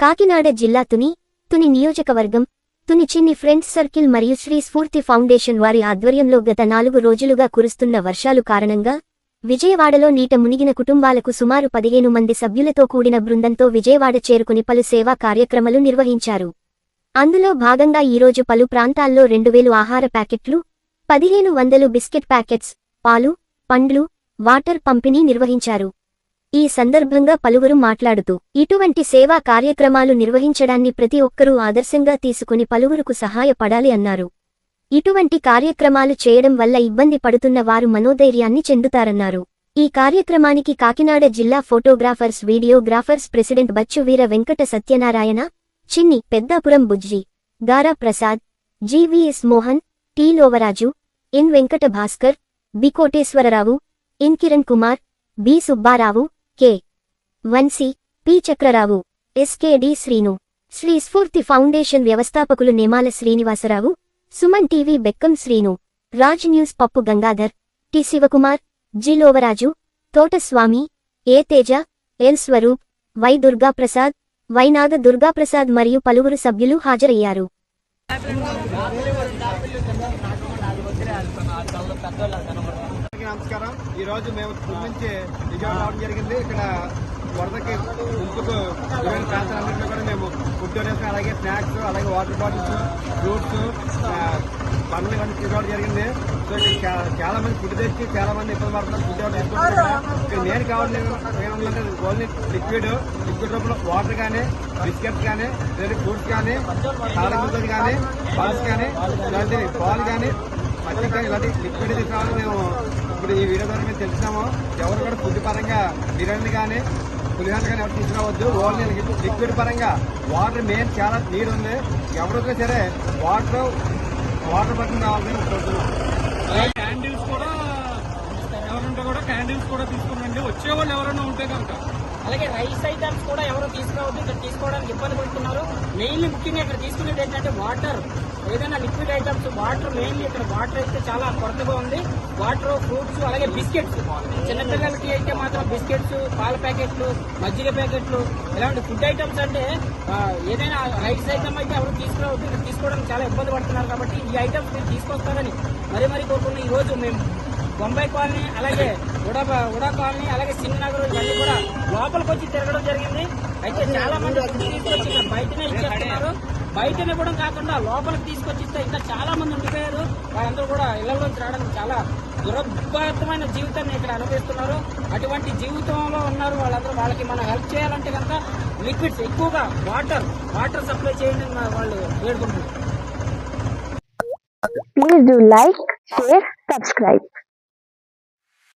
కాకినాడ జిల్లా తుని తుని నియోజకవర్గం తుని చిన్ని ఫ్రెండ్స్ సర్కిల్ మరియు శ్రీ స్ఫూర్తి ఫౌండేషన్ వారి ఆధ్వర్యంలో గత నాలుగు రోజులుగా కురుస్తున్న వర్షాలు కారణంగా విజయవాడలో నీట మునిగిన కుటుంబాలకు సుమారు పదిహేను మంది సభ్యులతో కూడిన బృందంతో విజయవాడ చేరుకుని పలు సేవా కార్యక్రమాలు నిర్వహించారు. అందులో భాగంగా ఈరోజు పలు ప్రాంతాల్లో రెండు వేలు ఆహార ప్యాకెట్లు పదిహేను వందలు బిస్కెట్ ప్యాకెట్స్ పాలు పండ్లు వాటర్ పంపిణీ నిర్వహించారు. ఈ సందర్భంగా పలువురు మాట్లాడుతూ ఇటువంటి సేవా కార్యక్రమాలు నిర్వహించడాన్ని ప్రతి ఒక్కరూ ఆదర్శంగా తీసుకుని పలువురుకు సహాయపడాలి అన్నారు. ఇటువంటి కార్యక్రమాలు చేయడం వల్ల ఇబ్బంది పడుతున్న వారు మనోధైర్యాన్ని చెందుతారన్నారు. ఈ కార్యక్రమానికి కాకినాడ జిల్లా photographers videographers president Bachchu Veera Venkata Satyanarayana Chinni Peddapuram Bujji Gara Prasad GVS Mohan T Lovaraju N Venkata Bhaskar B Koteswararao N Kiran Kumar B Subbarao K. Vamsi P. Chakrarao. SKD Srinu. Sri Spoorthi foundation వ్యవస్థాపకులు Nemala Srinivasarao. Suman TV Bekkam Srinu. Raj news Pappu Gangadhar. T. Sivakumar. G. Lovaraju. Thotaswamy. A. Teja. L. Swaroop. Y. Durgaprasad. వైనాగ Durgaprasad మరియు పలువురు సభ్యులు హాజరయ్యారు. నమస్కారం. ఈ రోజు మేము తుని నుంచి విజయవాడ రావడం జరిగింది. ఇక్కడ వరదకి ముందుకు ప్రాంతాలన్నింటిలో కూడా మేము ఫుడ్ డొనేషన్ అలాగే స్నాక్స్ అలాగే వాటర్ బాటిల్స్ ఫ్రూట్స్ పండ్లు ఇవన్నీ తీసుకోవడం జరిగింది. సో చాలా మంది ఫుడ్ తెచ్చి చాలా మంది ఇబ్బంది పడుతున్నారు ఫుడ్ ఎవరు తీసుకుంటున్నారు? ఇక్కడ నేను కావాల్సిన ఏమంటే ఓన్లీ లిక్విడ్ లిక్విడ్ రూపంలో వాటర్ కానీ బిస్కెట్స్ కానీ లేదా ఫ్రూట్స్ కానీ తాళగుంతలు కానీ పాల్స్ కానీ ఇలాంటి పాలు కానీ కానీ ఇలాంటి లిక్విడ్ తీసుకురావాలి మేము ఇప్పుడు ఈ వీడియో ద్వారా మేము తెలుసున్నాము ఎవరు కూడా ఫుడ్ పరంగా బిర్యానీ కానీ పులిహోర కానీ ఎవరు తీసుకురావద్దు. ఓన్లీ లిక్విడ్ పరంగా వాటర్ మెయిన్ చాలా నీరు ఉంది. ఎవరికైనా సరే వాటర్ వాటర్ పట్టిన కావాలని కోరుతున్నాం. క్యాండిల్స్ కూడా ఎవరుంటే కూడా క్యాండిల్స్ కూడా తీసుకురండి వచ్చేవాళ్ళు ఎవరైనా ఉంటే కనుక. అలాగే రైస్ ఐటమ్స్ కూడా ఎవరు తీసుకురావద్దు. ఇక్కడ తీసుకోవడానికి ఇబ్బంది పడుతున్నారు. మెయిన్లీ ముఖ్యంగా ఇక్కడ తీసుకునేది ఏంటంటే వాటర్. ఏదైనా లిక్విడ్ ఐటమ్స్ వాటర్ మెయిన్లీ ఇక్కడ వాటర్ అయితే చాలా కొరతగా ఉంది. వాటర్ ఫ్రూట్స్ అలాగే బిస్కెట్స్. చిన్నపిల్లలకి అయితే మాత్రం బిస్కెట్స్ పాల ప్యాకెట్లు మజ్జిగ ప్యాకెట్లు ఇలాంటి ఫుడ్ ఐటమ్స్ అంటే ఏదైనా రైస్ ఐటమ్ అయితే ఎవరు తీసుకురావద్దు ఇక్కడ తీసుకోవడానికి చాలా ఇబ్బంది పడుతున్నారు కాబట్టి ఈ ఐటమ్స్ మీరు తీసుకొస్తారని మరీ మరీ కోరుకున్న ఈ రోజు మేము బొంబాయి కాలనీ అలాగే ఉడా ఉడా కాలనీ అలాగే సింగనగర్ ఇవన్నీ కూడా లోపలికి వచ్చి తిరగడం జరిగింది. అయితే చాలా మంది ఫుడ్ తీసుకొచ్చి బయటనే ఇచ్చేస్తున్నారు. బయట ఇవ్వడం కాకుండా లోపలికి తీసుకొచ్చిస్తే ఇంకా చాలా మంది ఉండిపోయారు. వాళ్ళందరూ కూడా ఇళ్ళలోకి రావడం చాలా దురభారతమైన జీవితాన్ని ఇక్కడ అనుభవిస్తున్నారు. అటువంటి జీవితంలో ఉన్నారు వాళ్ళందరూ. వాళ్ళకి మనం హెల్ప్ చేయాలంటే కనుక లిక్విడ్స్ ఎక్కువగా వాటర్ వాటర్ సప్లై చేయండి వాళ్ళు వేడుకుంటున్నారు. Please do like, share, subscribe.